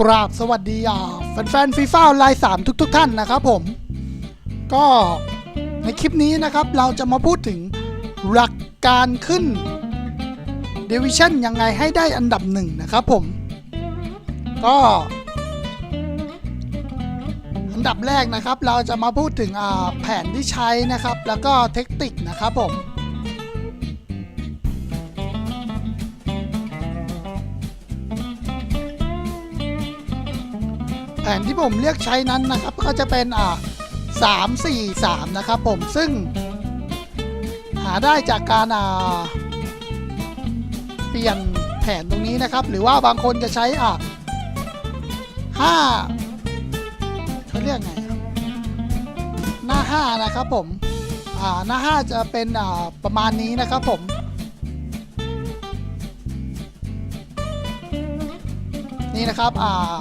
กราบสวัสดีอ่าแฟนๆฟีฟ่าไลน์สามทุกๆทท่านนะครับผม ก็ในคลิปนี้นะครับเราจะมาพูดถึงหลักการขึ้นเดวิชั่นยังไงให้ได้อันดับหนึ่งนะครับผม ก็ อันดับแรกนะครับเราจะมาพูดถึงอ่าแผนที่ใช้นะครับ แล้วก็เทคนิคนะครับผม นที่ผมเลือกใช้นั้นนะครับ ก็จะเป็นอ่าสามสี่สามนะครับผมซึ่ง หาได้จากการอ่าเปลี่ยนแผนตรงนี้นะครับ หรือว่าบางคนจะใช้อ่าห้าเขาเรียกไงหน้าห้านะครับผมอ่าหน้าห้าจะเป็นอ่าประมาณนี้นะครับผมนี่นะครับอ่า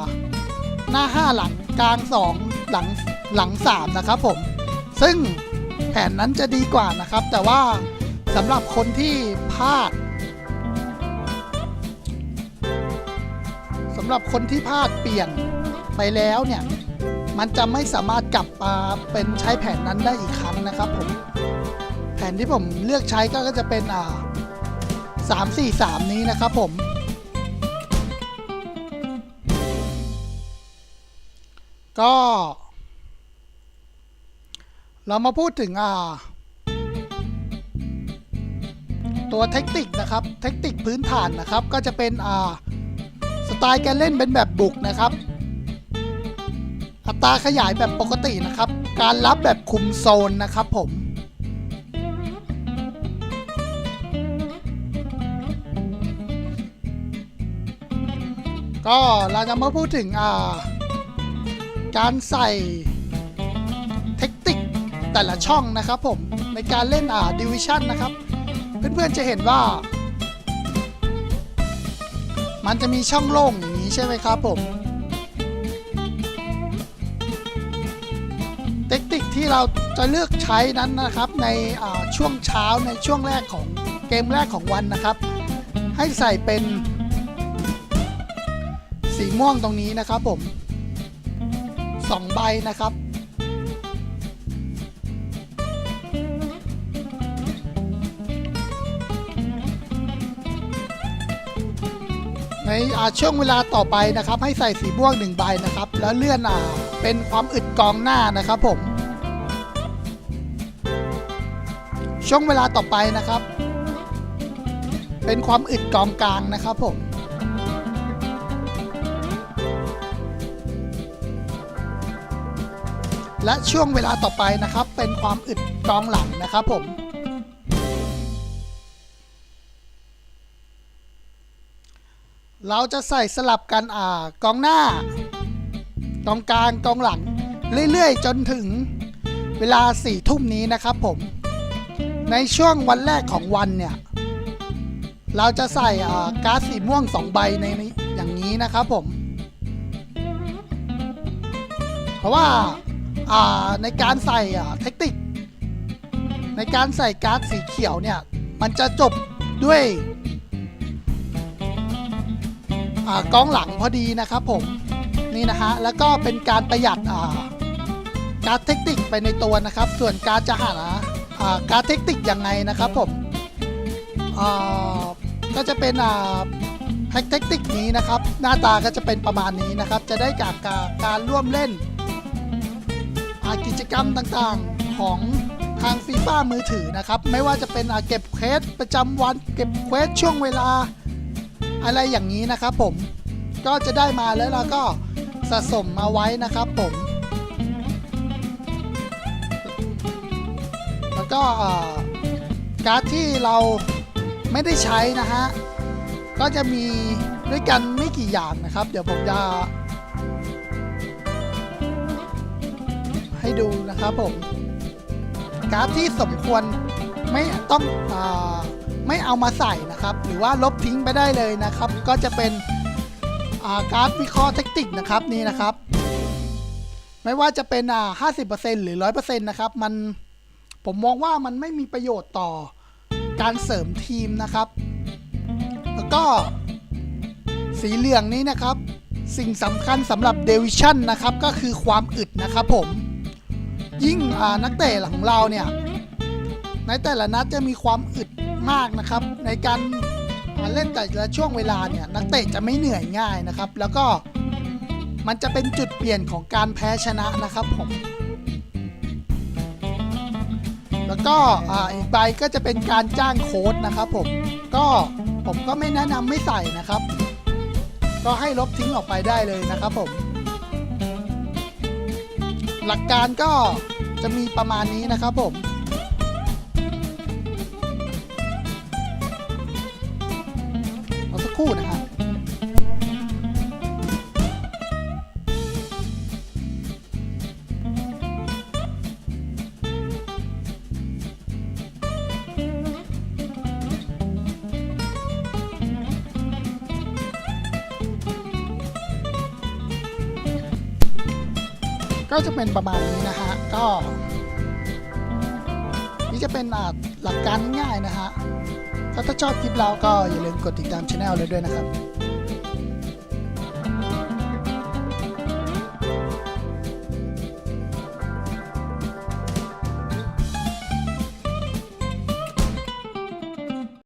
หน้า 5 หลังกลาง 2 หลังหลัง 3 นะครับผม ซึ่งแผนนั้นจะดีกว่านะครับ แต่ว่าสำหรับคนที่พลาดสำหรับคนที่พลาดเปลี่ยนไปแล้วเนี่ย มันจะไม่สามารถกลับมาเป็นใช้แผนนั้นได้อีกครั้งนะครับผมแผนที่ผมเลือกใช้ก็จะเป็นอ่าสามสี่สามนี้นะครับผม ก็ เรามาพูดถึงอ่าตัวเทคนิคนะครับ เทคนิคพื้นฐานนะครับ ก็จะเป็นอ่าสไตล์การเล่นเป็นแบบบุกนะครับ อัตราขยายแบบปกตินะครับ การรับแบบคุมโซนนะครับผมก็เราจะมาพูดถึงอ่า การใส่เทคนิคแต่ละช่องนะครับผมในการเล่นอ่าดิวิชั่นนะครับ เพื่อนๆจะเห็นว่า มันจะมีช่องโล่งอย่างนี้ใช่ไหมครับผมเทคนิคที่เราจะเลือกใช้นั้นนะครับในช่วงเช้าในช่วงแรกของเกมแรกของวันนะครับ ให้ใส่เป็นสีม่วงตรงนี้นะครับผม สองใบนะครับ ในช่วงเวลาต่อไปนะครับ ให้ใส่สีม่วงหนึ่งใบนะครับ แล้วเลื่อนอ่าเป็นความอึดกองหน้านะครับผม ช่วงเวลาต่อไปนะครับ เป็นความอึดกองกลางนะครับผม และช่วงเวลาต่อไปนะครับ เป็นความอึดกองหลังนะครับผม เราจะใส่สลับกันอ่ากองหน้ากองกลางกองหลัง เรื่อยๆ จนถึงเวลาสี่ทุ่มนี้นะครับผม ในช่วงวันแรกของวันเนี่ย เราจะใส่อ่าก๊าซสีม่วงสองใบในนี้อย่างนี้นะครับผม เพราะว่า ในการใส่เทคนิคในการใส่การ์ดสีเขียวเนี่ย มันจะจบด้วยอ่ากองหลังพอดีนะครับผมนี่นะฮะแล้วก็เป็นการประหยัดการ์ดเทคนิคไปในตัวนะครับ ส่วนการจะหาการ์ดเทคนิคยังไงนะครับผมก็จะเป็นอ่าแพ็กเทคนิคนี้นะครับ หน้าตาก็จะเป็นประมาณนี้นะครับ จะได้จากการการร่วมเล่น กิจกรรมต่างๆของทางฟีฟ่ามือถือนะครับ ไม่ว่าจะเป็นเก็บเควสประจำวันเก็บเควสช่วงเวลาอะไรอย่างนี้นะครับผมก็จะได้มาแล้วเราก็สะสมมาไว้นะครับผม แล้วก็การ์ดที่เราไม่ได้ใช้นะฮะ ก็จะมีด้วยกันไม่กี่อย่างนะครับ เดี๋ยวผมจะ ให้ดูนะครับผมการ์ดที่สมควรไม่ต้องอไม่เอามาใส่นะครับ หรือว่าลบทิ้งไปได้เลยนะครับ ก็จะเป็นการ์ดวิเคราะห์เทคนิคนะครับนี่นะครับ ไม่ว่าจะเป็นอ่า50%หรือ100%นะครับ มันผมมองว่ามันไม่มีประโยชน์ต่อการเสริมทีมนะครับ แล้วก็สีเหลืองนี้นะครับ สิ่งสำคัญสำหรับเดวิชั่นนะครับ ก็คือความอึดนะครับผม ยิ่งนักเตะของเราเนี่ยในแต่ละนัดจะมีความอึดมากนะครับ ในการเล่นแต่ละช่วงเวลาเนี่ยนักเตะจะไม่เหนื่อยง่ายนะครับ แล้วก็มันจะเป็นจุดเปลี่ยนของการแพ้ชนะนะครับผมแล้วก็อ,อีกใบก็จะเป็นการจ้างโค้ดนะครับผมก็ผมก็ไม่แนะนำไม่ใส่นะครับ ก็ให้ลบทิ้งออกไปได้เลยนะครับผม หลักการก็จะมีประมาณนี้นะครับผมเอาสักครู่นะครับ ก็จะเป็นประมาณนี้นะฮะ ก็ นี่จะเป็นหลักการง่ายๆนะฮะถ้าชอบคลิปเราก็อย่าลืมกดติดตามช anel เลยด้วยนะครับ